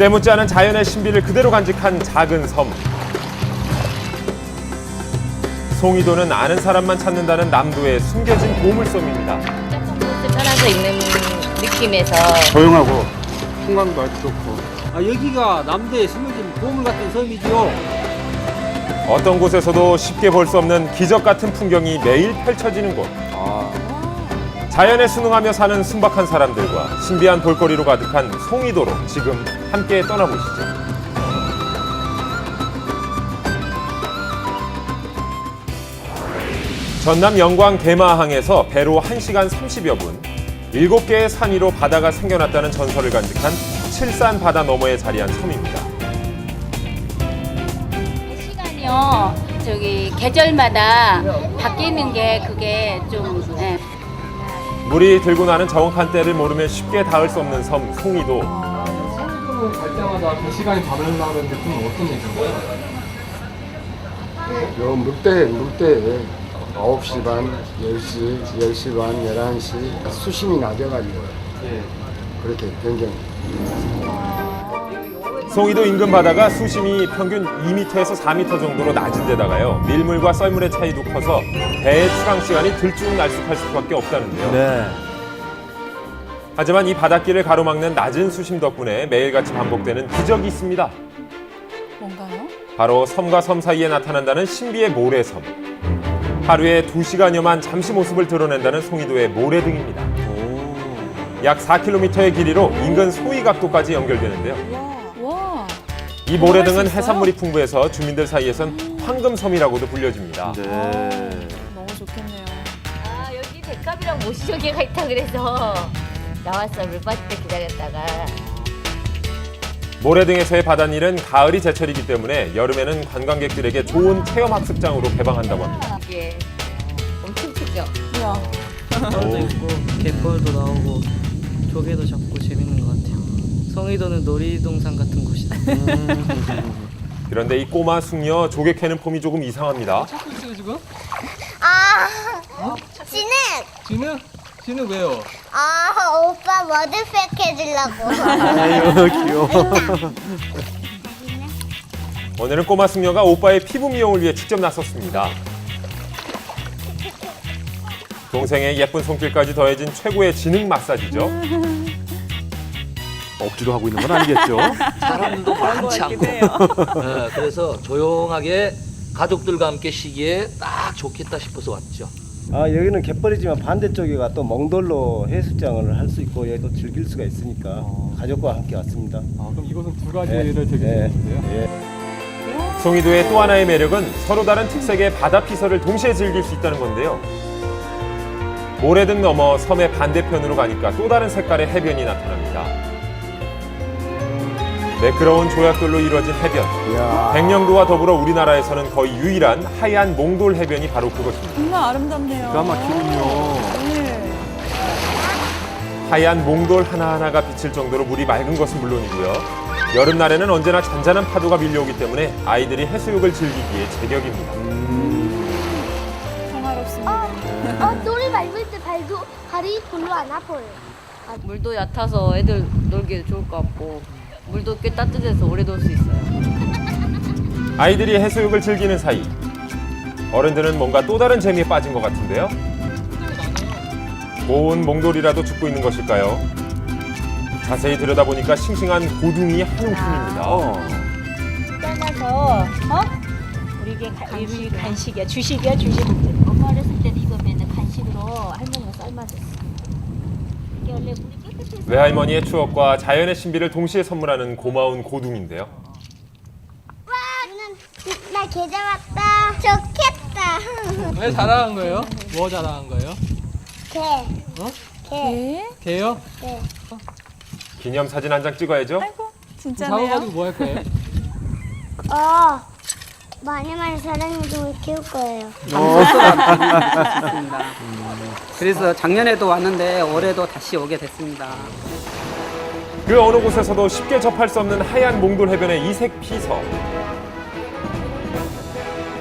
때묻지 않은 자연의 신비를 그대로 간직한 작은 섬. 송이도는 아는 사람만 찾는다는 남도의 숨겨진 보물섬입니다. 곳에 떨어져 있는 느낌에서 조용하고 풍광도 아주 좋고 아, 여기가 남대의 숨겨진 보물 같은 섬이지요. 어떤 곳에서도 쉽게 볼 수 없는 기적 같은 풍경이 매일 펼쳐지는 곳. 자연에 순응하며 사는 순박한 사람들과 신비한 볼거리로 가득한 송이도로 지금 함께 떠나보시죠. 전남 영광 대마항에서 배로 1시간 30여 분, 7개의 산 위로 바다가 생겨났다는 전설을 간직한 칠산 바다 너머에 자리한 섬입니다. 시간이요 저기 계절마다 바뀌는 게 그게 좀 예. 물이 들고 나는 정확한 때를 모르면 쉽게 닿을 수 없는 섬 송이도 성도는 갈 때마다 그 시간이 다르다는데 그건 어떤 얘기인가요? 요 물때 물때 9시 반, 10시, 10시 반, 11시 수심이 낮아가지고 그렇게 변경 송이도 인근 바다가 수심이 평균 2m에서 4m 정도로 낮은 데다가요 밀물과 썰물의 차이도 커서 배의 출항 시간이 들쭉날쭉할 수밖에 없다는데요. 네. 하지만 이 바닷길을 가로막는 낮은 수심 덕분에 매일같이 반복되는 기적이 있습니다. 뭔가요? 바로 섬과 섬 사이에 나타난다는 신비의 모래섬. 하루에 2시간여만 잠시 모습을 드러낸다는 송이도의 모래등입니다. 약 4km의 길이로 인근 소이각도까지 연결되는데요. 와. 이 모래등은 있어요? 해산물이 풍부해서 주민들 사이에선 황금섬이라고도 불려집니다. 너무 좋겠네요. 아 여기 백합이랑 모시조개가 있다 그래서 나왔어 물밭에 기다렸다가 모래등에서의 바닷일은 가을이 제철이기 때문에 여름에는 관광객들에게 좋은 체험 학습장으로 개방한다고 합니다. 이게 엄청 크죠 이야. 바다도 있고 갯벌도 나오고 조개도 잡고 재밌는 것 같아요. 성의도는 놀이동산 같은 곳이다. 그런데 이 꼬마 숙녀 조개 캐는 폼이 조금 이상합니다. 찾고 있어요 지금? 아, 진흙. 진우? 진우 왜요? 아, 오빠 머드팩 해주려고. 아유, 귀여워. 오늘은 꼬마 숙녀가 오빠의 피부 미용을 위해 직접 나섰습니다. 동생의 예쁜 손길까지 더해진 최고의 지능 마사지죠. 억지로 하고 있는 건 아니겠죠? 사람도 많지 않고 예, 그래서 조용하게 가족들과 함께 쉬기에 딱 좋겠다 싶어서 왔죠. 아 여기는 갯벌이지만 반대쪽에가 또 몽돌로 해수장을 할 수 있고 여기도 즐길 수가 있으니까 가족과 함께 왔습니다. 아 그럼 이것은 두 가지를 네. 되게 네. 예. 송이도의 또 하나의 매력은 서로 다른 특색의 바다 피서를 동시에 즐길 수 있다는 건데요. 모래등 넘어 섬의 반대편으로 가니까 또 다른 색깔의 해변이 나타납니다. 매끄러운 조약돌로 이루어진 해변. 백령도와 더불어 우리나라에서는 거의 유일한 하얀 몽돌 해변이 바로 그것입니다. 정말 아름답네요. 기가 막히군요. 네. 하얀 몽돌 하나하나가 비칠 정도로 물이 맑은 것은 물론이고요. 여름날에는 언제나 잔잔한 파도가 밀려오기 때문에 아이들이 해수욕을 즐기기에 제격입니다. 평화롭습니다. 어, 놀이 밟을 때 발도, 발이 별로 안 아파요. 물도 얕아서 애들 놀기 좋을 것 같고 물도 꽤 따뜻해서 오래 놀 수 있어요 아이들이 해수욕을 즐기는 사이 어른들은 뭔가 또 다른 재미에 빠진 것 같은데요. 고운 몽돌이라도 죽고 있는 것일까요? 자세히 들여다보니까 싱싱한 고둥이 한 움큼입니다. 어. 잘라서 어? 우리게 가, 우리 간식이야 주식이야 주식 엄마 어렸을 때도 이거 맨날 간식으로 할머니가 삶아줬어 이게 원래 깨끗해서 외할머니의 추억과 자연의 신비를 동시에 선물하는 고마운 고둥인데요. 와, 누나, 나 계좌 왔다. 좋겠다. 왜 자랑한 거예요? 뭐 자랑한 거예요? 개. 개. 네. 개요? 기념 사진 한 장 찍어야죠. 아이고 진짜네요. 잡아가지고 뭐 할 거예요? 어, 많이 많이 사랑해주면 키울 거예요. 그래서 작년에도 왔는데 올해도 다시 오게 됐습니다. 그 어느 곳에서도 쉽게 접할 수 없는 하얀 몽돌 해변의 이색 피서.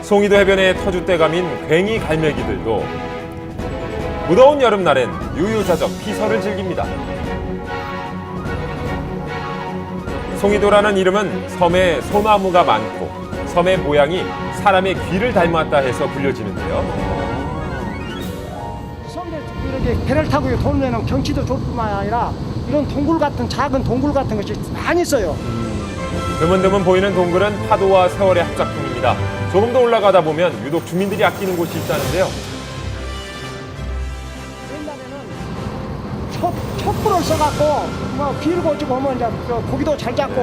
송이도 해변의 터줏대감인 괭이 갈매기들도 무더운 여름날엔 유유자적 피서를 즐깁니다. 송이도라는 이름은 섬에 소나무가 많고 섬의 모양이 사람의 귀를 닮았다 해서 불려지는데요. 이렇게 배를 타고 돌면은 경치도 좋을 뿐만 아니라 이런 동굴 같은 작은 동굴 같은 것이 많이 있어요. 드문드문 보이는 동굴은 파도와 세월의 합작품입니다. 조금 더 올라가다 보면 유독 주민들이 아끼는 곳이 있다는데요. 촛, 촛불을 써갖고 뭐 비를 고치고 하면 이제 그 고기도 잘 잡고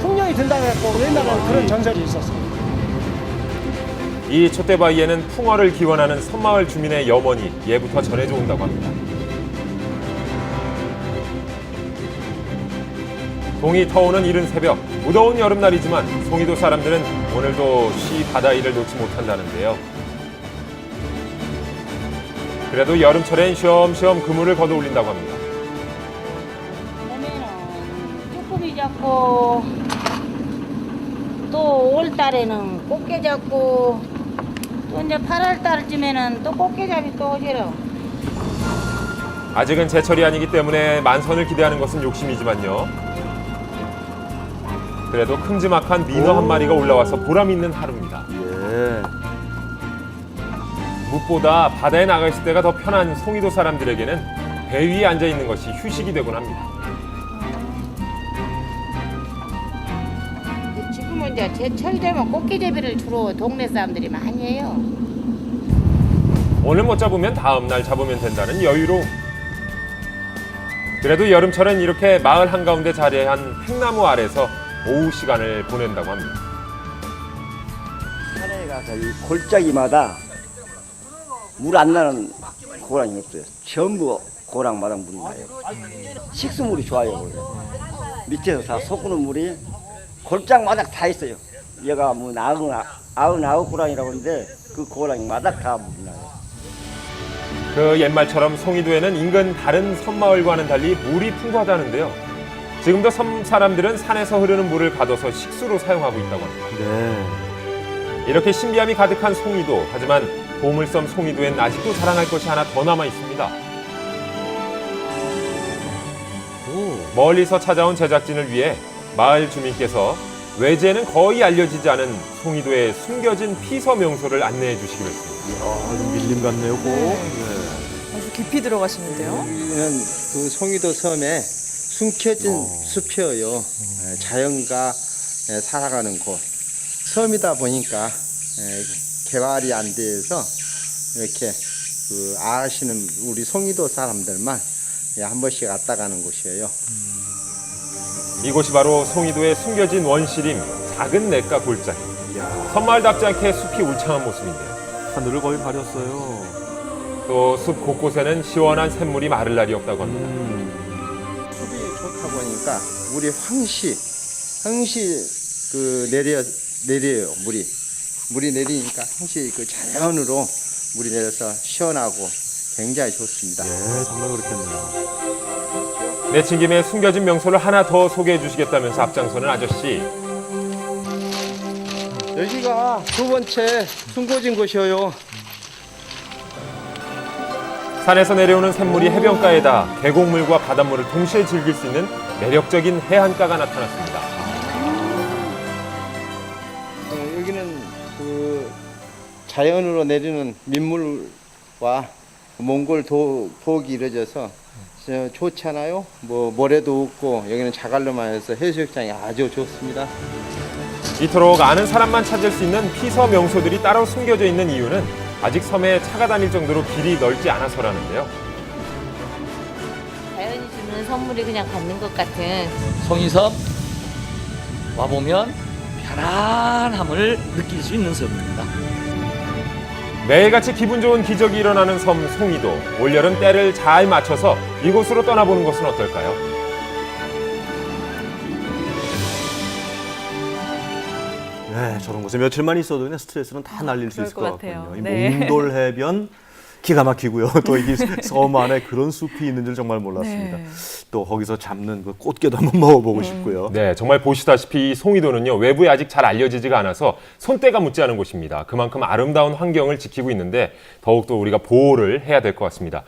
풍년이 든다고 했고 옛날에는 그런 전설이 있었어요. 이 촛대바위에는 풍어를 기원하는 섬마을 주민의 염원이 예부터 전해져 온다고 합니다. 동이 터오는 이른 새벽, 무더운 여름날이지만 송이도 사람들은 오늘도 쉬 바다 일을 놓지 못한다는데요. 그래도 여름철엔 쉬엄쉬엄 그물을 걷어 올린다고 합니다. 그러면은 쭈꾸미 잡고 또 5월달에는 꽃게 잡고 또 이제 8월 달쯤에는 또 꽃게 잡이 또 오시러 아직은 제철이 아니기 때문에 만선을 기대하는 것은 욕심이지만요. 그래도 큼지막한 민어 한 마리가 올라와서 보람 있는 하루입니다. 무엇보다 바다에 나가 있을 때가 더 편한 송이도 사람들에게는 배 위에 앉아 있는 것이 휴식이 되곤 합니다. 지금은 이제 제철 되면 꽃게 잡이를 주로 동네 사람들이 많이 해요. 오늘 못 잡으면 다음 날 잡으면 된다는 여유로움. 그래도 여름철엔 이렇게 마을 한가운데 자리한 팽나무 아래서 오후 시간을 보낸다고 합니다. 산에 가서 이 골짜기마다 물 안 나는 고랑이 없어요. 전부 고랑마다 물이 나요. 식수물이 좋아요. 원래. 밑에서 다 솟구는 물이 골장마다 다 있어요. 얘가 뭐 아흔 아흔 아홉 고랑이라고 하는데 그 고랑마다 다 물이 나요. 그 옛말처럼 송이도에는 인근 다른 섬마을과는 달리 물이 풍부하다는데요. 지금도 섬 사람들은 산에서 흐르는 물을 가둬서 식수로 사용하고 있다고 합니다. 이렇게 신비함이 가득한 송이도 하지만 보물섬 송이도엔 아직도 자랑할 것이 하나 더 남아 있습니다. 멀리서 찾아온 제작진을 위해 마을 주민께서 외제는 거의 알려지지 않은 송이도의 숨겨진 피서 명소를 안내해 주시기로 했습니다. 밀림 같네요, 꼭. 아주 깊이 들어가시는데요. 여기는 그 송이도 섬에 숨겨진 숲이에요. 예, 자연과 예, 살아가는 곳. 섬이다 보니까 예, 개발이 안 돼서 이렇게 그 아시는 우리 송이도 사람들만 예, 한 번씩 왔다 가는 곳이에요. 이곳이 바로 송이도의 숨겨진 원시림 작은 냇가 골짜기. 섬마을답지 않게 숲이 울창한 모습인데요. 하늘을 거의 가렸어요. 또 숲 곳곳에는 시원한 샘물이 마를 날이 없다고 합니다. 숲이 좋다 보니까 물이 황시, 황시 그 내려 내려요 물이 물이 내리니까 황시 그 자연으로 물이 내려서 시원하고 굉장히 좋습니다. 예, 정말 그렇겠네요. 내친 김에 숨겨진 명소를 하나 더 소개해 주시겠다면서 앞장서는 아저씨. 여기가 두 번째 숨겨진 곳이에요. 산에서 내려오는 샘물이 해변가에다 계곡물과 바닷물을 동시에 즐길 수 있는 매력적인 해안가가 나타났습니다. 어, 여기는 그 자연으로 내리는 민물과 몽골 도, 독이 이루어져서 저- 좋잖아요. 뭐 모래도 없고 여기는 자갈로만 해서 해수욕장이 아주 좋습니다. 이토록 아는 사람만 찾을 수 있는 피서 명소들이 따로 숨겨져 있는 이유는 아직 섬에 차가 다닐 정도로 길이 넓지 않아서라는데요. 자연이 주는 선물이 그냥 받는 것 같은 송이섬 와보면 편안함을 느낄 수 있는 섬입니다. 매일같이 기분 좋은 기적이 일어나는 섬 송이도 올여름 때를 잘 맞춰서 이곳으로 떠나보는 것은 어떨까요? 네, 저런 곳에 며칠만 있어도 그냥 스트레스는 다 날릴 수 그럴 있을 것, 것 같아요. 같거든요. 이 네. 몽돌 해변 기가 막히고요. 또 이게 섬 안에 그런 숲이 있는 줄 정말 몰랐습니다. 네. 또 거기서 잡는 그 꽃게도 한번 먹어보고 싶고요. 네, 정말 보시다시피 이 송이도는요 외부에 아직 잘 알려지지가 않아서 손때가 묻지 않은 곳입니다. 그만큼 아름다운 환경을 지키고 있는데 더욱더 우리가 보호를 해야 될 것 같습니다.